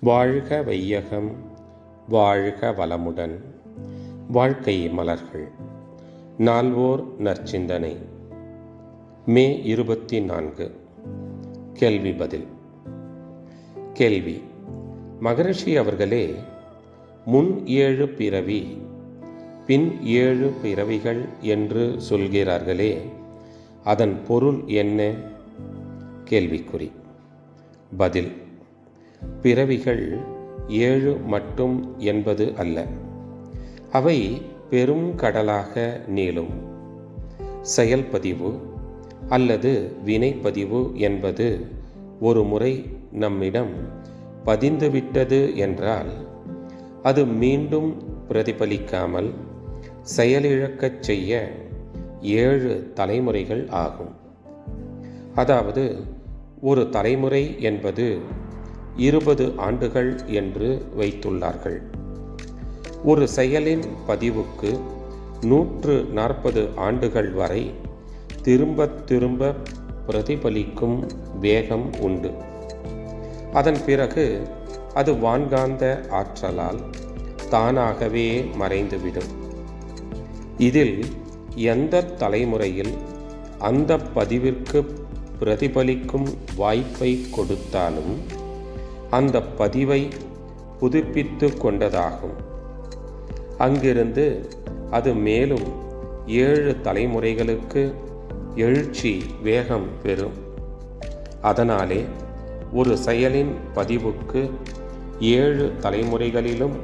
வாழ்க வையகம் வாழ்க வளமுடன். வாழ்க்கை மலர்கள். நால்வோர் நற்சிந்தனை. மே இருபத்தி நான்கு. கேள்வி பதில். கேள்வி. மகரிஷி அவர்களே முன் ஏழு பிறவி பின் ஏழு பிறவிகள் என்று சொல்கிறார்களே அதன் பொருள் என்ன? கேள்விக்குறி. பதில். பிறவிகள் ஏழு மட்டும் என்பது அல்ல. அவை பெரும் கடலாக நீளும். செயல்பதிவு அல்லது வினைப்பதிவு என்பது ஒரு முறை நம்மிடம் பதிந்துவிட்டது என்றால் அது மீண்டும் பிரதிபலிக்காமல் செயலிழக்கச் செய்ய ஏழு தலைமுறைகள் ஆகும். அதாவது ஒரு தலைமுறை என்பது இருபது ஆண்டுகள் என்று வைத்துள்ளார்கள். ஒரு செயலின் பதிவுக்கு நூற்று நாற்பது ஆண்டுகள் வரை திரும்ப திரும்ப பிரதிபலிக்கும் வேகம் உண்டு. அதன் பிறகு அது வான்காந்த ஆற்றலால் தானாகவே மறைந்துவிடும். இதில் எந்த தலைமுறையில் அந்த பதிவிற்கு பிரதிபலிக்கும் வாய்ப்பை கொடுத்தாலும் அந்த பதிவை புதுப்பித்து கொண்டதாகும். அங்கிருந்து அது மேலும் ஏழு தலைமுறைகளுக்கு எழுச்சி வேகம் பெறும். அதனாலே ஒரு செயலின் பதிவுக்கு ஏழு தலைமுறைகளிலும்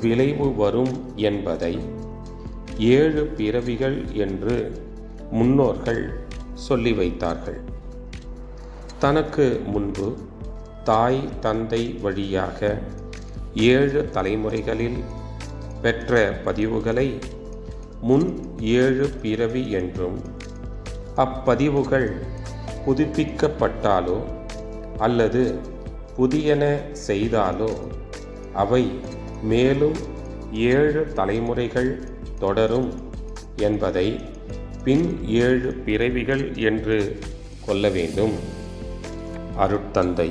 விளைவு வரும் என்பதை ஏழு பிறவிகள் என்று முன்னோர்கள் சொல்லி வைத்தார்கள். தனக்கு முன்பு தாய் தந்தை வழியாக ஏழு தலைமுறைகளில் பெற்ற பதிவுகளை முன் ஏழு பிறவி என்றும் அப்பதிவுகள் புதுப்பிக்கப்பட்டாலோ அல்லது புதியன செய்தாலோ அவை மேலும் ஏழு தலைமுறைகள் தொடரும் என்பதை பின் ஏழு பிறவிகள் என்று கொள்ள வேண்டும். அருட்தந்தை.